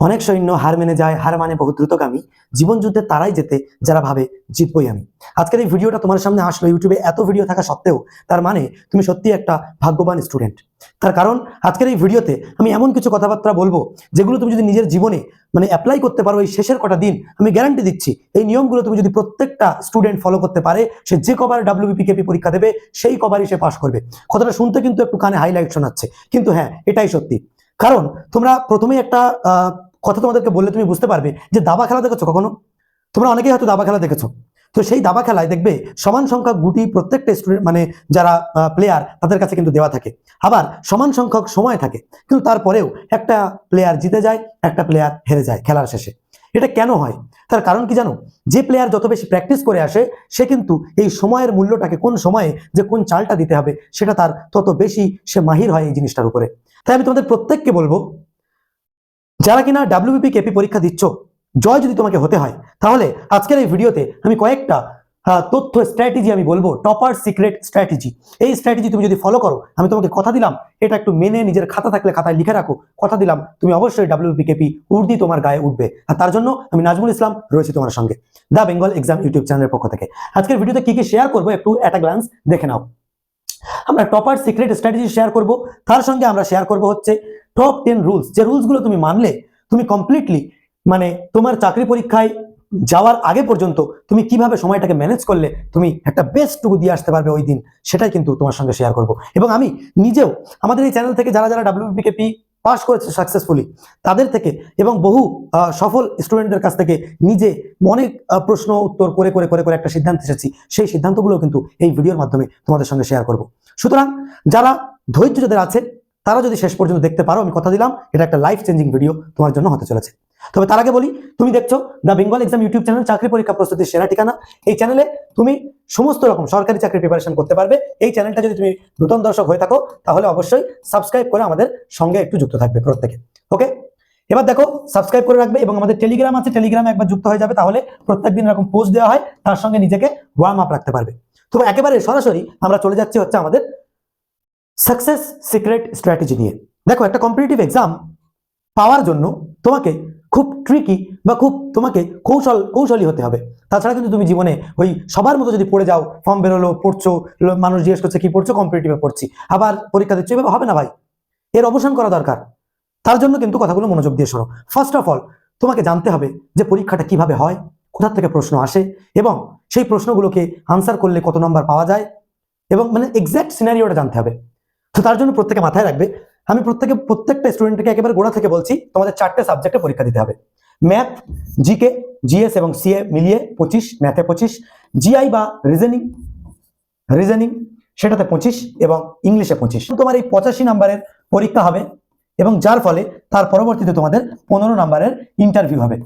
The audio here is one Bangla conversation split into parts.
অনেক সৈন্য হার মেনে যায়, হার মানে বহু দ্রুতগামী। জীবন যুদ্ধে তারাই যেতে যারা ভাবে, জিতবই আমি। আজকের এই ভিডিওটা তোমার সামনে আসলো। ইউটিউবে এত ভিডিও থাকা সত্ত্বেও তার মানে তুমি সত্যি একটা ভাগ্যবান স্টুডেন্ট তার কারণ, আজকের এই ভিডিওতে আমি এমন কিছু কথাবার্তা বলব, যেগুলো তুমি যদি নিজের জীবনে মানে অ্যাপ্লাই করতে পারো, এই শেষের কটা দিন আমি গ্যারান্টি দিচ্ছি, এই নিয়মগুলো তুমি যদি প্রত্যেকটা স্টুডেন্ট ফলো করতে পারে, সে যে কবার ডাব্লিউবিপিকেপি পরীক্ষা দেবে, সেই কবারই সে পাশ করবে। কথাটা শুনতে কিন্তু একটু কানে হাইলাইট শোনাচ্ছে। কিন্তু হ্যাঁ এটাই সত্যি। কারণ, তোমরা প্রথমেই একটা কথা তোমাদেরকে বললে তুমি বুঝতে পারবে যে দাবা খেলা দেখেছ কখনো? তোমরা অনেকেই হয়তো দাবা খেলা দেখেছ। তো সেই দাবা খেলায় দেখবে সমান সংখ্যক গুটি প্রত্যেকটা স্টুডেন্ট মানে যারা প্লেয়ার তাদের কাছে কিন্তু দেওয়া থাকে। আবার সমান সংখ্যক সময় থাকে। কিন্তু তারপরেও একটা প্লেয়ার জিতে যায়, একটা প্লেয়ার হেরে যায় খেলার শেষে। এটা কেন হয়? তার কারণ কি জানো? যে প্লেয়ার যত বেশি প্র্যাকটিস করে আসে, সে কিন্তু এই সময়ের মূল্যটাকে কোন সময়ে যে কোন চালটা দিতে হবে, সেটা তার তত বেশি সে মাহির হয় এই জিনিসটার উপরে। তাই আমি তোমাদের প্রত্যেককে বলব যারা কিনা ডাব্লিউবিপি কেপি পরীক্ষা দিচ্ছ, জয় যদি তোমাকে হতে হয়, তাহলে আজকের এই ভিডিওতে আমি কয়েকটা তথ্য স্ট্র্যাটেজি আমি বলব টপার সিক্রেট স্ট্র্যাটেজি এই স্ট্র্যাটেজি তুমি যদি ফলো করো, আমি তোমাকে কথা দিলাম, এটা একটু মেনে নিজের খাতা থাকলে খাতায় লিখে রাখো, কথা দিলাম, তুমি অবশ্যই ডাব্লিউপি কেপি উর্দি তোমার গায়ে উঠবে। আর তার জন্য আমি নাজমুল ইসলাম রয়েছি তোমার সঙ্গে। দ্য বেঙ্গল এক্সাম ইউটিউব চ্যানেলের পক্ষ থেকে। আজকের ভিডিওতে কি কি শেয়ার করব একটু অ্যাট গ্লান্স দেখে নাও। আমরা টপার সিক্রেট স্ট্র্যাটেজি শেয়ার করব, তার সঙ্গে আমরা শেয়ার করব হচ্ছে টপ টেন রুলস যে রুলসগুলো তুমি মানলে, তুমি কমপ্লিটলি মানে তোমার চাকরি পরীক্ষায় যাওয়ার আগে পর্যন্ত তুমি কীভাবে সময়টাকে ম্যানেজ করলে, তুমি একটা বেস্টটুকু দিয়ে আসতে পারবে ওই দিন, সেটাই কিন্তু তোমার সঙ্গে শেয়ার করব। এবং আমি নিজেও আমাদের এই চ্যানেল থেকে যারা যারা ডাব্লিউপিকেপি পাস করেছে সাকসেসফুলি তাদের থেকে এবং বহু সফল স্টুডেন্টদের কাছ থেকে নিজে অনেক প্রশ্ন, উত্তর করে করে করে করে একটা সিদ্ধান্ত এসেছি, সেই সিদ্ধান্তগুলো কিন্তু এই ভিডিওর মাধ্যমে তোমাদের সঙ্গে শেয়ার করব। সুতরাং যারা ধৈর্য যাদের আছে তারা যদি শেষ পর্যন্ত দেখতে পারো, আমি কথা দিলাম, এটা একটা লাইফ চেঞ্জিং ভিডিও তোমার জন্য হতে চলেছে। তবে তার আগে বলি, তুমি দেখছ the Bengal exam YouTube channel চাকরি পরীক্ষা প্রস্তুতির সেরা ঠিকানা। এই চ্যানেলে তুমি সমস্ত রকম সরকারি চাকরির প্রিপারেশন করতে পারবে। এই চ্যানেলটা যদি তুমি নতুন দর্শক হয়ে থাকো, তাহলে অবশ্যই সাবস্ক্রাইব করে আমাদের সঙ্গে একটু যুক্ত থাকবে প্রত্যেকে। ওকে এবার দেখো সাবস্ক্রাইব করে রাখবে এবং আমাদের টেলিগ্রাম আছে টেলিগ্রামে একবার যুক্ত হয়ে যাবে, তাহলে প্রত্যেকদিন এরকম পোস্ট দেওয়া হয়, তার সঙ্গে নিজেকে ওয়ার্ম আপ রাখতে পারবে। তো একেবারে সরাসরি আমরা চলে যাচ্ছি হচ্ছে আমাদের সাকসেস সিক্রেট স্ট্র্যাটেজি নিয়ে। দেখো, একটা কম্পিটিটিভ এক্সাম পাওয়ার জন্য তোমাকে খুব ট্রিকি বা খুব তোমাকে কৌশল, কৌশলী হতে হবে। তাছাড়া কিন্তু তুমি জীবনে ওই সবার মতো যদি পড়ে যাও ফর্ম বেরোলো, পড়ছো মানুষ জিজ্ঞেস করছে, কি পড়ছো? কম্পিটিটিভে পড়ছি। আবার পরীক্ষা দিচ্ছ, এভাবে হবে না ভাই। এর অবসান করা দরকার। তার জন্য কিন্তু কথাগুলো মনোযোগ দিয়ে শোনো। ফার্স্ট অফ অল তোমাকে জানতে হবে যে পরীক্ষাটা কীভাবে হয় কোথার থেকে প্রশ্ন আসে এবং সেই প্রশ্নগুলোকে আনসার করলে কত নম্বর পাওয়া যায় এবং মানে এক্স্যাক্ট সিনারিওটা জানতে হবে। তো তার জন্য প্রত্যেকে মাথায় রাখবে, আমি প্রত্যেকে, প্রত্যেকটা স্টুডেন্টকে একেবারে গোড়া থেকে বলছি, তোমাদের চারটে সাবজেক্টে পরীক্ষা দিতে হবে। ম্যাথ জিকে জিএস এবং সিএ মিলিয়ে পঁচিশ ম্যাথে পঁচিশ জিআই বা রিজনিং রিজনিং সেটাতে পঁচিশ এবং ইংলিশে পঁচিশ। তোমার এই পঁচাশি নাম্বারের পরীক্ষা হবে এবং যার ফলে তার পরবর্তীতে তোমাদের পনেরো নাম্বারের ইন্টারভিউ হবে।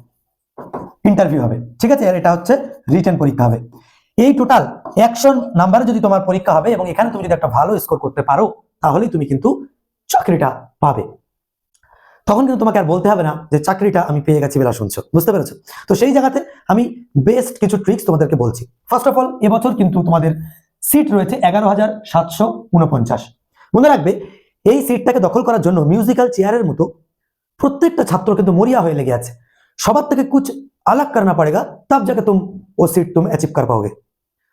ইন্টারভিউ হবে। ঠিক আছে? আর এটা হচ্ছে রিটেন পরীক্ষা হবে। এই টোটাল একশো নাম্বারে যদি তোমার পরীক্ষা হবে এবং এখানে তুমি যদি একটা ভালো স্কোর করতে পারো তাহলেই তুমি কিন্তু চাকরিটা পাবে। তখন কিন্তু তোমাকে আর বলতে হবে না যে চাকরিটা আমি পেয়ে গেছি বেলা শুনছো, বুঝতে পেরেছ? তো সেই জায়গাতে আমি বেস্ট কিছু ট্রিক্স তোমাদেরকে বলছি। ফার্স্ট অফ অল এবছর কিন্তু তোমাদের সিট রয়েছে এগারো হাজার সাতশো উনপঞ্চাশ। মনে রাখবে, এই সিটটাকে দখল করার জন্য মিউজিক্যাল চেয়ারের মতো প্রত্যেকটা ছাত্র কিন্তু মরিয়া হয়ে লেগে আছে। সবার থেকে কুছ আলাগ করনা পড়েগা তব যাকে তুম ও সিট তুম অ্যাচিভ কর পাওগে।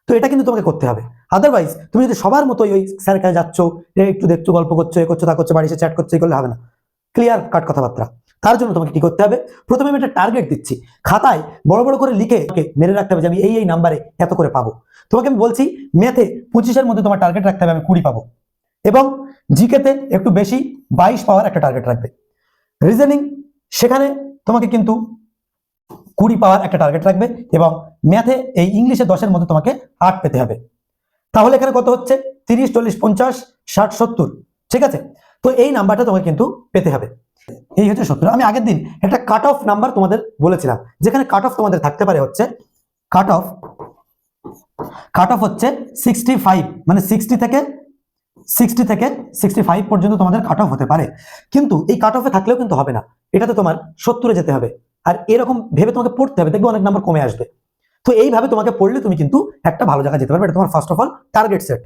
তো এটা কিন্তু তোমাকে করতে হবে। আদারওয়াইজ তুমি যদি সবার মতো ওই স্যারের কাছে যাচ্ছ একটু দেখছ, গল্প করছ, এ করছ, তা করছ বাড়ি এসে চ্যাট করছ এই করলে হবে না। ক্লিয়ার কাট কথাবার্তা। তার জন্য তোমাকে কি করতে হবে? প্রথমে আমি একটা টার্গেট দিচ্ছি। খাতায় বড় বড় করে লিখে ওকে মেরে রাখতে হবে যে আমি এই এই নাম্বারে এত করে পাবো। তোমাকে আমি বলছি ম্যাথে পঁচিশের মধ্যে তোমার টার্গেট রাখতে হবে, আমি কুড়ি পাবো। এবং জিকেতে একটু বেশি বাইশ পাওয়ার একটা টার্গেট রাখবে। রিজনিং সেখানে তোমাকে কিন্তু কুড়ি পাওয়ার একটা টার্গেট রাখবে এবং ম্যাথে এই ইংলিশে দশের মধ্যে তোমাকে আট পেতে হবে। তাহলে এখানে কত হচ্ছে? তিরিশ, চল্লিশ, পঞ্চাশ, ষাট, সত্তর। ঠিক আছে? তো এই নাম্বারটা তোমাকে কিন্তু পেতে হবে। এই হচ্ছে সত্তর। আমি আগের দিন একটা কাট অফ নাম্বার তোমাদের বলেছিলাম, যেখানে কাট অফ তোমাদের থাকতে পারে হচ্ছে কাট অফ কাট অফ হচ্ছে সিক্সটি ফাইভ মানে সিক্সটি থেকে সিক্সটি থেকে সিক্সটি ফাইভ পর্যন্ত তোমাদের কাট অফ হতে পারে। কিন্তু এই কাট অফে থাকলেও কিন্তু হবে না। এটাতে তোমার সত্তরে যেতে হবে। আর এরকম ভেবে তোমাকে পড়তে হবে, দেখবে অনেক নাম্বার কমে আসবে। তো এইভাবে তোমাকে পড়লে তুমি কিন্তু একটা ভালো জায়গায় যেতে পারবে, এটা তোমার first of all target set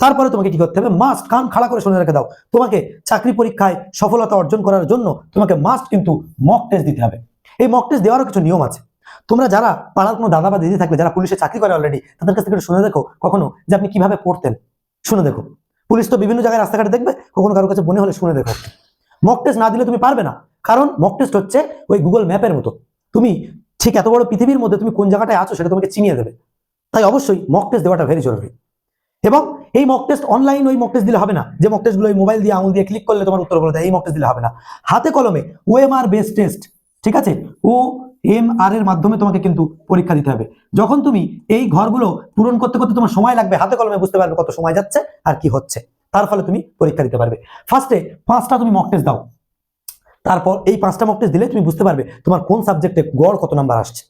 তারপরে তোমাকে কি করতে হবে? মাস্ট কান খাড়া করে শুনে রেখে দাও। তোমাকে চাকরি পরীক্ষায় সফলতা অর্জন করার জন্য তোমাকে মাস্ট কিন্তু মক টেস্ট দিতে হবে। এই মক টেস্ট দেওয়ারও কিছু নিয়ম আছে। তোমরা যারা পাড়ার কোনো দাদা বা দিদি থাকবে যারা পুলিশে চাকরি করে অলরেডি তাদের কাছ থেকে শুনে দেখো কখনো যে আপনি কীভাবে পড়তেন। শুনে দেখো। পুলিশ তো বিভিন্ন জায়গায় রাস্তাঘাটে দেখবে, কখনো কারোর কাছে মনে হলে শুনে দেখো। মক টেস্ট না দিলে তুমি পারবে না। কারণ মক টেস্ট হচ্ছে ওই গুগল ম্যাপের মতো। তুমি ঠিক এত বড় পৃথিবীর মধ্যে তুমি কোন জায়গাটায় আছো সেটা তোমাকে চিনিয়ে দেবে। তাই অবশ্যই মক টেস্ট দেওয়াটা ভেরি জরুরি। এবং এই মক টেস্ট অনলাইন ওই মক টেস্ট দিলে হবে না। যে মক টেস্টগুলো ওই মোবাইল দিয়ে, আঙুল দিয়ে ক্লিক করলে তোমার উত্তর বলে দেয়, এই মক টেস্ট দিলে হবে না। হাতে কলমে O M R base test ঠিক আছে? ও এম আর এর মাধ্যমে তোমাকে কিন্তু পরীক্ষা দিতে হবে। যখন তুমি এই ঘরগুলো পূরণ করতে করতে তোমার সময় লাগবে, হাতে কলমে বুঝতে পারবে কত সময় যাচ্ছে আর কি হচ্ছে। তার ফলে তুমি পরীক্ষা দিতে পারবে। ফার্স্টে পাঁচটা তুমি মক টেস্ট দাও। তারপর এই পাঁচটা মক টেস্ট দিলে তুমি বুঝতে পারবে তোমার কোন সাবজেক্টে গড় কত নাম্বার আসছে।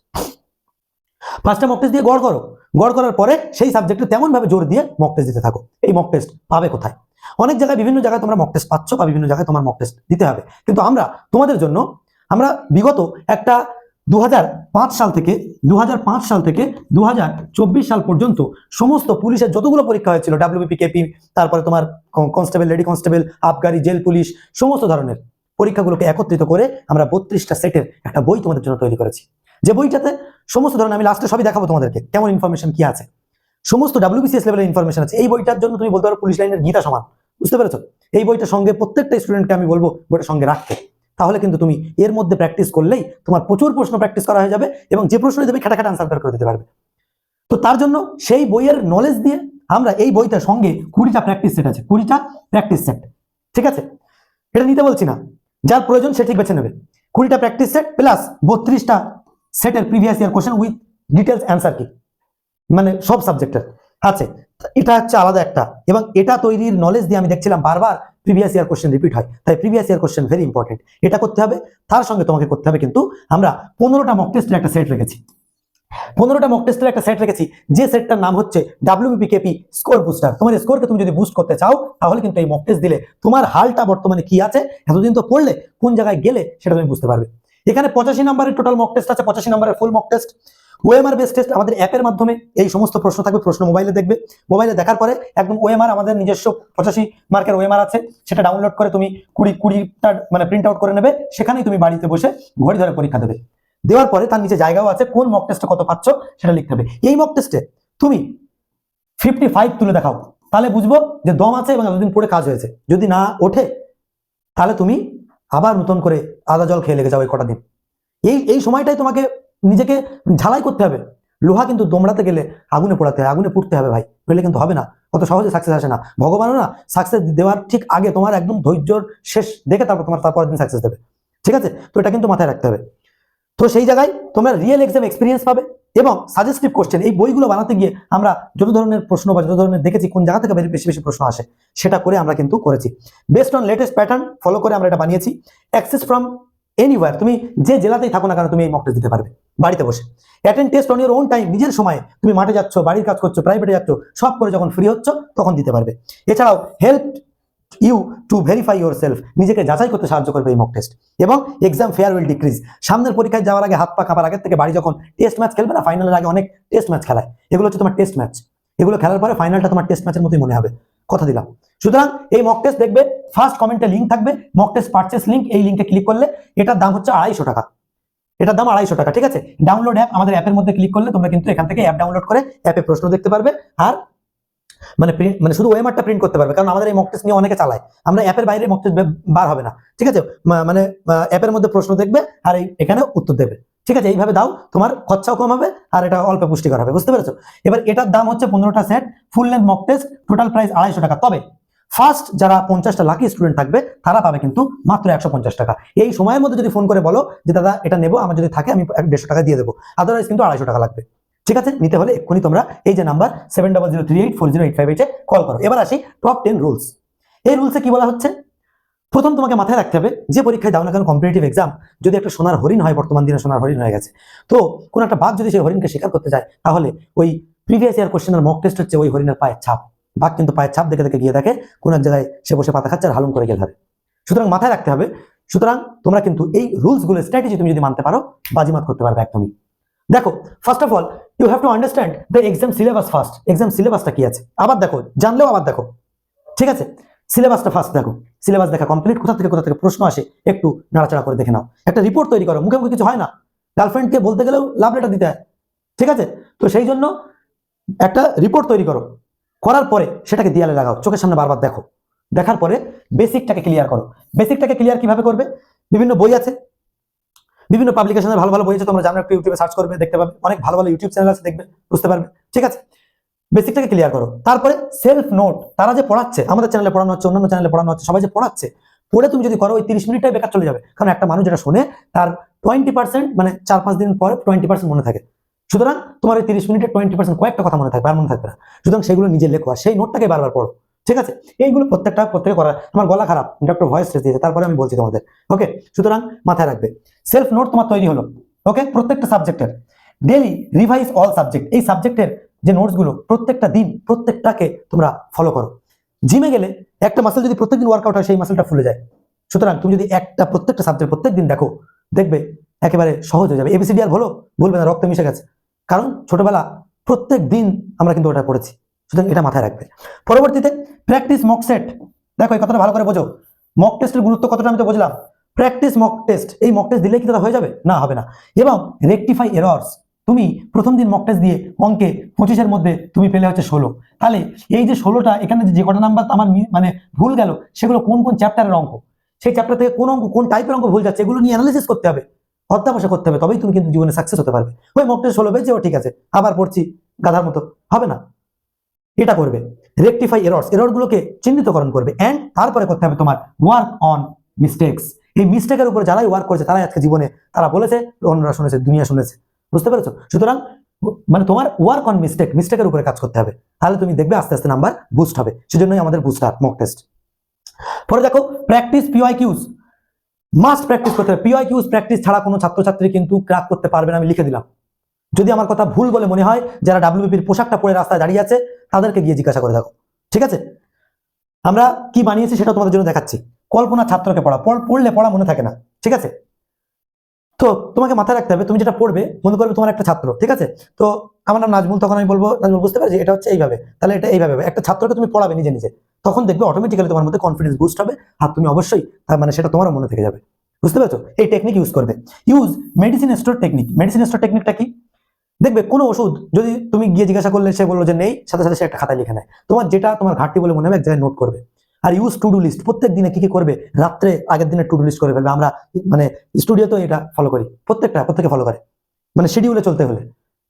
পাঁচটা মক টেস্ট দিয়ে গড় করো। গড় করার পরে সেই সাবজেক্টে তেমনভাবে জোর দিয়ে মক টেস্ট দিতে থাকো। এই মক টেস্ট পাবে কোথায়? অনেক জায়গায় বিভিন্ন জায়গায় তোমরা মক টেস্ট পাচ্ছ বা বিভিন্ন জায়গায় তোমার মক টেস্ট দিতে হবে। কিন্তু আমরা তোমাদের জন্য আমরা বিগত একটা দু হাজার পাঁচ সাল থেকে দু হাজার পাঁচ সাল থেকে দু হাজার চব্বিশ সাল পর্যন্ত সমস্ত পুলিশের যতগুলো পরীক্ষা হয়েছিল ডাব্লিউবিপি কেপি তারপরে তোমার কনস্টেবল লেডি কনস্টেবল আবগারি জেল পুলিশ সমস্ত ধরনের পরীক্ষাগুলোকে একত্রিত করে আমরা বত্রিশটা সেটের একটা বই তোমাদের জন্য তৈরি করেছি। যে বইটাতে সমস্ত ধরনের, আমি লাস্টে সবই দেখাবো তোমাদেরকে, কেমন ইনফরমেশন কি আছে। সমস্ত ডাব্লিউবিসিএস লেভেলের ইনফরমেশন আছে। এই বইটার জন্য তুমি বলতে পারো পুলিশ লাইনের গীতা সমান, বুঝতে পেরেছ? এই বইটার সঙ্গে প্রত্যেকটা স্টুডেন্টকে আমি বলব বইটা সঙ্গে রাখতে। তাহলে কিন্তু তুমি এর মধ্যে প্র্যাকটিস করলেই তোমার প্রচুর প্রশ্ন প্র্যাকটিস করা হয়ে যাবে এবং যে প্রশ্ন তুমি খাটা খাটা আনসার করে দিতে পারবে। তো তার জন্য সেই বইয়ের নলেজ দিয়ে আমরা এই বইটার সঙ্গে কুড়িটা প্র্যাকটিস সেট আছে, কুড়িটা প্র্যাকটিস সেট ঠিক আছে? এটা নিতে বলছি না, যার প্রয়োজন সে ঠিক বেছে নেবে। কুড়িটা প্র্যাকটিস সেট প্লাস বত্রিশটা সেটের previous year question with details answer কি? মানে সব সাবজেক্টের আছে এটা হচ্ছে আলাদা একটা এবং এটা তৈরির নলেজ দিয়ে আমি দেখছিলাম বারবার প্রিভিয়াস ইয়ার কোশ্চেন রিপিট হয়। তাই previous year question very important এটা করতে হবে, তার সঙ্গে তোমাকে করতে হবে কিন্তু আমরা পনেরোটা মক টেস্টের একটা সেট রেখেছি। পনেরোটা মক টেস্টের একটা সেট রেখেছি, যে সেটটার নাম হচ্ছে ডাব্লিউবিপিকেপি স্কোর বুস্টার তোমার স্কোরকে তুমি যদি বুস্ট করতে চাও, তাহলে কিন্তু এই মক টেস্ট দিলে তোমার হালটা বর্তমানে কি আছে, এতদিন তো পড়লে কোন জায়গায় গেলে সেটা তুমি বুঝতে পারবে। এখানে পঁচাশি নম্বরের টোটাল মক টেস্ট আছে, পঁচাশি নম্বরের full mock test OMR base test আমাদের অ্যাপের মাধ্যমে এই সমস্ত প্রশ্ন থাকবে, প্রশ্ন মোবাইলে দেখবে। মোবাইলে দেখার পরে একদম ওএমআর আমাদের নিজস্ব পঁচাশি মার্কের ওএমআর আছে, সেটা ডাউনলোড করে তুমি কুড়ি, কুড়িটা মানে প্রিন্ট আউট করে নেবে, সেখানেই তুমি বাড়িতে বসে ঘড়ি ধরে পরীক্ষা দেবে। দেওয়ার পরে তার নিচে জায়গাও আছে, কোন মক টেস্টে কত পাচ্ছ সেটা লিখতে হবে। এই মক টেস্টে তুমি ফিফটি ফাইভ তুলে দেখাও, তাহলে বুঝব যে দম আছে এবং এতদিন পরে কাজ হয়েছে। যদি না ওঠে, তাহলে তুমি আবার নতুন করে আদা জল খেয়ে লেগে যাও এই কটা দিন। এই এই সময়টাই তোমাকে নিজেকে ঝালাই করতে হবে। লোহা কিন্তু দোমড়াতে গেলে আগুনে পোড়াতে হয়, আগুনে পুড়তে হবে ভাই। নইলে কিন্তু হবে না। অত সহজে সাকসেস আসে না। ভগবানও না সাকসেস দেওয়ার ঠিক আগে তোমার একদম ধৈর্যর শেষ দেখে তারপর তোমার তারপরের দিন সাকসেস দেবে। ঠিক আছে? তো এটা কিন্তু মাথায় রাখতে হবে। তো সেই জায়গায় তোমরা রিয়েল এক্সাম এক্সপিরিয়েন্স পাবে এবং সাজেস্টিভ কোশ্চেন এই বইগুলো বানাতে গিয়ে আমরা যত ধরনের প্রশ্ন বা যত ধরনের দেখেছি, কোন জায়গা থেকে বেশি বেশি প্রশ্ন আসে, সেটা করে আমরা কিন্তু করেছি। Best on latest pattern follow করে আমরা এটা বানিয়েছি। অ্যাক্সেস ফ্রম এনিওয়ার তুমি যে জেলাতেই থাকো না কেন তুমি এই মক টেস্ট দিতে পারবে। বাড়িতে বসে। Attend test on your own time নিজের সময়ে তুমি মাঠে যাচ্ছ, বাড়ির কাজ করছ প্রাইভেটে যাচ্ছ, সব করে যখন ফ্রি হচ্ছ, তখন দিতে পারবে। এছাড়াও help you to verify yourself নিজেকে যাচাই করতে সাহায্য করবে এই মক টেস্ট এবং এক্সাম ফেয়ার উইল ডিক্রিজ সামনের পরীক্ষায় যাওয়ার আগে হাত পা কাপার আগের থেকে বাড়ি যখন টেস্ট ম্যাচ খেলবে না ফাইনালের আগে অনেক টেস্ট ম্যাচ খেলায়। এগুলো হচ্ছে তোমার টেস্ট ম্যাচ এগুলো খেলার পরে ফাইনালটা তোমার টেস্ট ম্যাচের মতোই মনে হবে। কথা দিলাম। সুতরাং এই মক টেস্ট দেখবে ফার্স্ট কমেন্টে লিঙ্ক থাকবে মক টেস্ট পারচেস লিঙ্ক এই লিঙ্কে ক্লিক করলে এটার দাম হচ্ছে আড়াইশো টাকা। এটার দাম আড়াইশো টাকা, ঠিক আছে? ডাউনলোড অ্যাপ আমাদের অ্যাপের মধ্যে ক্লিক করলে তোমরা কিন্তু এখান থেকে অ্যাপ ডাউনলোড করে অ্যাপে প্রশ্ন দেখতে পারবে। আর মানে প্রিন্ট মানে শুধু ওয়েমারটা প্রিন্ট করতে পারবে, কারণ আমাদের এই মক টেস্ট নিয়ে অনেকে চালায়। আমরা অ্যাপের বাইরে মক টেস্ট বার হবে না, ঠিক আছে? মানে অ্যাপের মধ্যে প্রশ্ন দেখবে আর এই এখানে উত্তর দেবে। ঠিক আছে? এইভাবে দাও, তোমার খরচাও কম হবে আর এটা অল্প পুষ্টিকর হবে, বুঝতে পেরেছ? এবার এটার দাম হচ্ছে পনেরোটা set full length mock test total price আড়াইশো টাকা। তবে ফার্স্ট যারা পঞ্চাশটা লাকি স্টুডেন্ট থাকবে, তারা পাবে কিন্তু মাত্র একশো পঞ্চাশ টাকা। এই সময়ের মধ্যে যদি ফোন করে বলো যে, দাদা, এটা নেব, আমার যদি থাকে, আমি দেড়শো টাকা দিয়ে দেবো। আদারওয়াইজ কিন্তু আড়াইশো টাকা লাগবে। ঠিক আছে? নিতে হলে এক্ষুনি তোমরা এই যে number seven double zero three eight four zero eight five এইটে কল করো। এবার আসি টপ টেন রুলস এই রুলসে কি বলা হচ্ছে? প্রথম তোমাকে মাথায় রাখতে হবে, যে পরীক্ষায় দাও না কেন কম্পিটিটিভ এক্সাম যদি একটা সোনার হরিণ হয়, বর্তমান দিনে সোনার হরিণ হয়ে গেছে। তো কোনো একটা বাঘ যদি সেই হরিণকে শিকার করতে যায়, তাহলে ওই প্রিভিয়াস ইয়ার কোশ্চেনের মক টেস্ট হচ্ছে, ওই হরিণের পায়ের ছাপ। বাঘ কিন্তু পায়ের ছাপ দেখে দেখে গিয়ে দেখে, কোন এক জায়গায় সে বসে পাতা খাচ্ছে আর হালুম করে গেলে ধরে সুতরাং মাথায় রাখতে হবে, সুতরাং তোমরা কিন্তু এই রুলসগুলো স্ট্র্যাটেজি তুমি যদি মানতে পারো, বাজিমাত করতে পারবে একদমই। দেখো first of all you have to understand the exam syllabus first exam সিলেবাসটা কি আছে? আবার দেখো, জানলেও আবার দেখো। ঠিক আছে? সিলেবাসটা ফার্স্ট দেখো। সিলেবাস দেখা কমপ্লিট কোথা থেকে কোথা থেকে প্রশ্ন আসে একটু নাড়াচাড়া করে দেখে নাও। একটা রিপোর্ট তৈরি করো, মুখে মুখে কিছু হয় না। গার্লফ্রেন্ডকে বলতে গেলেও লাভ লেটার দিতে হয়। ঠিক আছে? তো সেই জন্য একটা রিপোর্ট তৈরি করো। করার পরে সেটাকে দেয়ালে লাগাও, চোখের সামনে বারবার দেখো। দেখার পরে বেসিকটাকে ক্লিয়ার করো। বেসিকটাকে ক্লিয়ার কীভাবে করবে? বিভিন্ন বই আছে। বিভিন্ন পাবলিকেশনের ভালো ভালো বই আছে, তোমরা জানো, একটু ইউটিউবে সার্চ করবে, দেখতে পাবে। অনেক ভালো ভালো ইউটিউব চ্যানেল আছে, দেখবে, বুঝতে পারবে। ঠিক আছে? বেসিকটাকে ক্লিয়ার করো। তারপরে সেলফ নোট তারা যে পড়াচ্ছে, আমাদের চ্যানেলে পড়ানো হচ্ছে, অন্যান্য চ্যানেলে পড়ানো হচ্ছে, সবাই যে পড়াচ্ছে, পড়ে তুমি যদি করো, ওই তিরিশ মিনিটটাই বেকার চলে যাবে। কারণ একটা মানুষ যেটা শোনে, তার টোয়েন্টি পার্সেন্ট মানে চার পাঁচ দিন পরে টোয়েন্টি পার্সেন্ট মনে থাকে। সুতরাং তোমার ওই তিরিশ মিনিটে টোয়েন্টি পার্সেন্ট কয়েকটা কথা মনে থাকবে আর মনে থাকবে না। সুতরাং সেগুলো নিজে লেখো আর সেই নোটটাকে বারবার পড়ো। ঠিক আছে? এইগুলো প্রত্যেকটা প্রত্যেকে করা আমার গলা খারাপ ডক্টর ভয়েস রেস দিয়েছে, তারপরে আমি বলছি তোমাদের। ওকে সুতরাং মাথায় রাখবে। সেলফ নোট তোমার তৈরি হলো। ওকে প্রত্যেকটা সাবজেক্টের ডেলি রিভাইজ অল সাবজেক্ট এই সাবজেক্টের যে নোটসগুলো প্রত্যেকটা দিন প্রত্যেকটাকে তোমরা ফলো করো। জিমে গেলে একটা মাসেল যদি প্রত্যেকদিন ওয়ার্কআউট হয়, সেই মাসেলটা ফুলে যায়। সুতরাং তুমি যদি একটা প্রত্যেকটা সাবজেক্ট প্রত্যেক দিন দেখো, দেখবে একেবারে সহজ হয়ে যাবে। এবিসিডি আর বলো, বলবে না, রক্ত মিশে গেছে। কারণ ছোটবেলা প্রত্যেক দিন আমরা কিন্তু ওটা পড়েছি। সুতরাং এটা মাথায় রাখবে। পরবর্তীতে প্র্যাকটিস মক সেট দেখো, এই কথাটা ভালো করে বোঝো। মক টেস্টের গুরুত্ব কতটা আমি তো বুঝলাম। প্র্যাকটিস মক টেস্ট এই মক টেস্ট দিলে কি তারা হয়ে যাবে? না, হবে না। এবং রেকটিফাই এরর্স তুমি প্রথম দিন মক টেস্ট দিয়ে অঙ্কে পঁচিশের মধ্যে তুমি পেলে হচ্ছে ষোলো। তাহলে এই যে ষোলোটা, এখানে যে কটা নাম্বার আমার মানে ভুল গেল, সেগুলো কোন কোন চ্যাপ্টারের অঙ্ক? সেই চ্যাপ্টার থেকে কোন অঙ্ক, কোন টাইপের অঙ্ক ভুল যাচ্ছে, এগুলো নিয়ে অ্যানালিসিস করতে হবে। অধ্যাবসা করতে হবে, তবেই তুমি কিন্তু জীবনে সাকসেস হতে পারবে। ওই মক টেস্ট পেয়েছে ও ঠিক আছে, আবার পড়ছি গাধার মতো, হবে না। এটা করবে। রেকটিফাই এরর্স এররগুলোকে চিহ্নিতকরণ করবে অ্যান্ড তারপরে করতে হবে তোমার ওয়ার্ক অন মিস্টেক্স এই মিস্টেকের উপর যারাই ওয়ার্ক করেছে, তারাই আজকে জীবনে, তারা বলেছে, অন্যরা শুনেছে, দুনিয়া শুনেছে। বুঝতে পেরেছ? সুতরাং মানে তোমার ওয়ার্ক অন মিস্টেক মিস্টেকের উপরে কাজ করতে হবে। তাহলে তুমি দেখবে আস্তে আস্তে নাম্বার বুস্ট হবে। সেজন্যই আমাদের বুস্টার মক টেস্ট পরে দেখো practice PY Qs must practice করতে হবে। পিওয়াই কিউজ প্র্যাকটিস ছাড়া কোনো ছাত্রছাত্রী কিন্তু ক্রাক করতে পারবে না, আমি লিখে দিলাম। যদি আমার কথা ভুল বলে মনে হয়, যারা ডাব্লিউবিপির পোশাকটা পরে রাস্তায় দাঁড়িয়ে আছে, তাদেরকে গিয়ে জিজ্ঞাসা করে দেখো। ঠিক আছে? আমরা কি বানিয়েছি সেটা তোমাদের জন্য দেখাচ্ছি। কল্পনা ছাত্রকে পড়া পড়- পড়লে পড়া মনে থাকে না। ঠিক আছে? তো তোমাকে মাথায় রাখতে হবে, তুমি যেটা পড়বে, মনে করবে তোমার একটা ছাত্র। ঠিক আছে? তো আমার নাম নাজমুল, তখন আমি বলব, নাজমুল, বুঝতে পারছি? এটা হচ্ছে এইভাবে। তাহলে এটা এইভাবে একটা ছাত্রকে তুমি পড়াবে নিজে নিজে। তখন দেখবে অটোমেটিক্যালি তোমার মধ্যে কনফিডেন্স বুস্ট হবে। আর তুমি অবশ্যই তার মানে সেটা তোমারও মনে থেকে যাবে। বুঝতে পেরেছ? এই টেকনিক ইউজ করবে। Use medicine store technique medicine store টেকনিকটা কি? দেখবে কোনো ওষুধ যদি তুমি গিয়ে জিজ্ঞাসা করলে, সে বলল যে, নেই। সাথে সাথে সে একটা খাতায় লিখে নেয়। তোমার যেটা তোমার ঘাটতি বলে মনে হবে, এক জায়গায় নোট করবে। আর ইউজ টু ডু লিস্ট প্রত্যেক দিনে কি কি করবে? রাত্রে আগের দিনে টু ডু লিস্ট করে ফেলবে। আমরা মানে স্টুডিওতেও এটা ফলো করি। প্রত্যেকটা, প্রত্যেকে ফলো করে। মানে শিডিউলে চলতে হলে।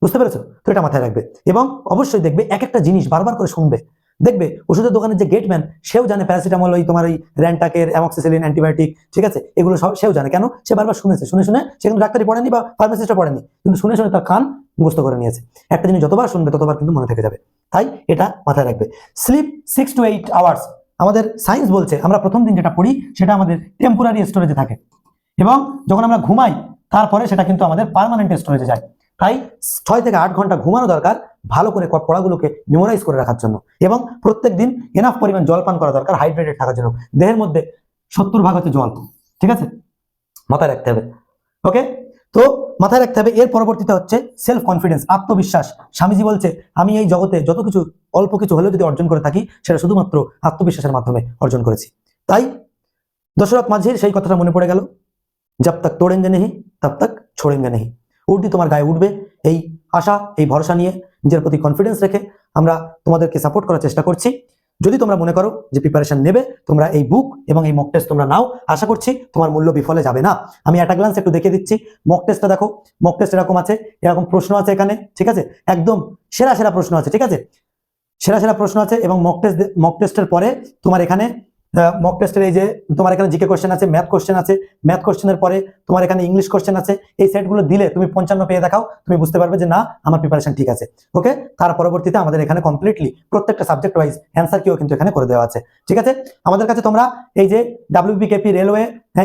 বুঝতে পেরেছ? তো এটা মাথায় রাখবে। এবং অবশ্যই দেখবে, এক একটা জিনিস বারবার করে শুনবে। দেখবে ওষুধের দোকানের যে গেটম্যান সেও জানে প্যারাসিটামল ওই তোমার ওই র্যান্টাকের অ্যামক্সিসিলিন অ্যান্টিবায়োটিক ঠিক আছে? এগুলো সব সেও জানে। কেন? সে বারবার শুনেছে। শুনে শুনে সে কিন্তু ডাক্তারি পড়েনি বা ফার্মাসিস্টও পড়েনি। কিন্তু শুনে শুনে তার কান মুখস্থ করে নিয়েছে। একটা জিনিস যতবার শুনবে, ততবার কিন্তু মনে থেকে যাবে। তাই এটা মাথায় রাখবে। Sleep six to eight hours আমাদের সায়েন্স বলছে, আমরা প্রথম দিন যেটা পড়ি, সেটা আমাদের টেম্পোরারি স্টোরেজে থাকে। এবং যখন আমরা ঘুমাই, তারপরে সেটা কিন্তু আমাদের পার্মানেন্ট স্টোরেজে যায়। তাই ছয় থেকে আট ঘণ্টা ঘুমানো দরকার ভালো করে পড়াগুলোকে মেমোরাইজ করে রাখার জন্য। এবং প্রত্যেক দিন এনাফ পরিমাণ জল পান করা দরকার হাইড্রেটেড থাকার জন্য। দেহের মধ্যে সত্তর ভাগ হচ্ছে জল, ঠিক আছে? মাথায় রাখতে হবে। ওকে তো মাথায় রাখতে হবে, এর পরবর্তীতে হচ্ছে সেলফ কনফিডেন্স আত্মবিশ্বাস। স্বামীজি বলছে, আমি এই জগতে যত কিছু, অল্প কিছু হলেও যদি অর্জন করে থাকি, সেটা শুধুমাত্র আত্মবিশ্বাসের মাধ্যমে অর্জন করেছি। তাই দশরথ মাঝির সেই কথাটা মনে পড়ে গেল। জব তক তোড়েঙ্গে নেহি, তব তক ছোড়েঙ্গে নেহি। উর্দি তোমার গায়ে উঠবে। এই আশা, এই ভরসা নিয়ে নিজের প্রতি কনফিডেন্স রেখে আমরা তোমাদেরকে সাপোর্ট করার চেষ্টা করছি। যদি তোমরা মনে করো যে প্রিপারেশন নেবে, তোমরা এই বুক এবং এই মক টেস্ট তোমরা নাও। আশা করছি তোমার মূল্য বিফলে যাবে না। আমি একটা গ্লান্স একটু দেখে দিচ্ছি। মক টেস্টটা দেখো। মক টেস্ট এরকম আছে, এরকম প্রশ্ন আছে এখানে, ঠিক আছে? একদম সেরা সেরা প্রশ্ন আছে, ঠিক আছে? সেরা সেরা প্রশ্ন আছে এবং মক টেস্ট মক টেস্টের পরে তোমার এখানে মক টেস্টের এই যে তোমার এখানে জিকে কোশ্চেন আছে ম্যাথ কোশ্চেন আছে ম্যাথ কোশ্চেনের পরে তোমার এখানে ইংলিশ কোশ্চেন আছে, এই সেটগুলো দিলে তুমি পঞ্চান্ন পেয়ে দেখাও, তুমি বুঝতে পারবে যে না, আমার প্রিপারেশন ঠিক আছে। ওকে তার পরবর্তীতে আমাদের এখানে কমপ্লিটলি প্রত্যেকটা সাবজেক্ট ওয়াইজ অ্যান্সার কিও কিন্তু এখানে করে দেওয়া আছে। ঠিক আছে? আমাদের কাছে তোমরা এই যে W WBKP railway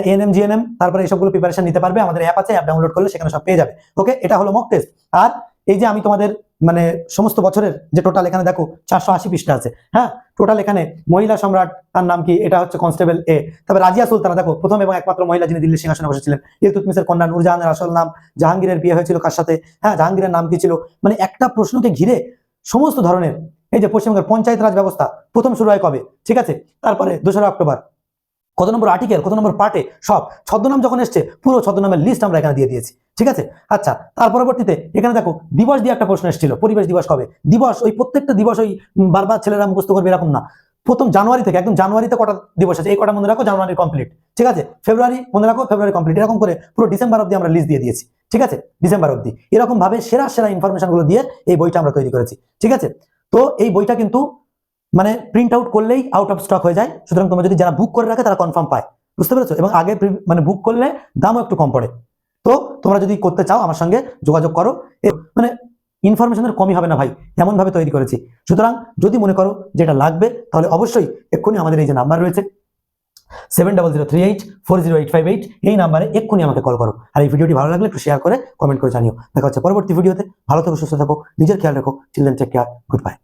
ANM GNM তারপরে এইসবগুলো প্রিপারেশন নিতে পারবে। আমাদের অ্যাপ আছে অ্যাপ ডাউনলোড করলে সেখানে সব পেয়ে যাবে। ওকে এটা হলো মক টেস্ট আর এই যে আমি তোমাদের মানে সমস্ত বছরের যে টোটাল এখানে দেখো, চারশো আশি পৃষ্ঠা আছে। হ্যাঁ? টোটাল এখানে মহিলা সম্রাট, তার নাম কি? এটা হচ্ছে কনস্টেবল এ তবে রাজিয়া সুলতানা, দেখো, প্রথম এবং একমাত্র মহিলা যিনি দিল্লির সিংহাসনে বসেছিলেন ইলতুতমিসের কন্যা নূরজাহানের আসল নাম, জাহাঙ্গীরের বিয়ে হয়েছিল কার সাথে? হ্যাঁ জাহাঙ্গীরের নাম কি ছিল? মানে একটা প্রশ্নকে ঘিরে সমস্ত ধরনের, এই যে পশ্চিমবঙ্গের পঞ্চায়েত রাজ ব্যবস্থা প্রথম শুরু হয় কবে? ঠিক আছে, তারপরে দোসরা অক্টোবর। কত নম্বর আর্টিকেল কত নম্বর পার্টে সব ছদ্মনাম যখন এসছে, পুরো ছদ্মনামের লিস্ট আমরা এখানে দিয়ে দিয়েছি, ঠিক আছে? আচ্ছা তার পরবর্তীতে এখানে দেখো, দিবস দিয়ে একটা প্রশ্ন এসেছিল, পরিবেশ দিবস কবে? দিবস, ওই প্রত্যেকটা দিবস ওই বারবার ছেলেরা মুখস্থ করবে এরকম না। প্রথম জানুয়ারি থেকে, একদম জানুয়ারিতে কটা দিবস আছে, এই কটা মনে রাখো, জানুয়ারি কমপ্লিট ঠিক আছে? ফেব্রুয়ারি মনে রাখো, ফেব্রুয়ারি কমপ্লিট এরকম করে পুরো ডিসেম্বর অব্দি আমরা লিস্ট দিয়ে দিয়েছি, ঠিক আছে? ডিসেম্বর অব্দি এরকম ভাবে সেরা সেরা ইনফরমেশনগুলো দিয়ে এই বইটা আমরা তৈরি করেছি, ঠিক আছে? তো এই বইটা কিন্তু মানে প্রিন্ট আউট করলেই আউট অফ স্টক হয়ে যায়। সুতরাং তোমরা যদি যারা বুক করে রাখে, তারা কনফার্ম পায়। বুঝতে পেরেছ? এবং আগে মানে বুক করলে দামও একটু কম পড়ে। তো তোমরা যদি করতে চাও, আমার সঙ্গে যোগাযোগ করো। মানে ইনফরমেশনের কমই হবে না ভাই। এমন ভাবে তৈরি করেছি। সুতরাং যদি মনে করো যেটা লাগবে, তাহলে অবশ্যই এক্ষুনি আমাদের এই যে নাম্বার রয়েছে seven double zero three eight four zero eight five eight এই নাম্বারে এক্ষুনি আমাকে কল করো। আর এই ভিডিওটি ভালো লাগলে একটু শেয়ার করে কমেন্ট করে জানিও। দেখা হচ্ছে পরবর্তী ভিডিওতে ভালো থেকো, সুস্থ থাকো, নিজের খেয়াল রাখো। Children take care good bye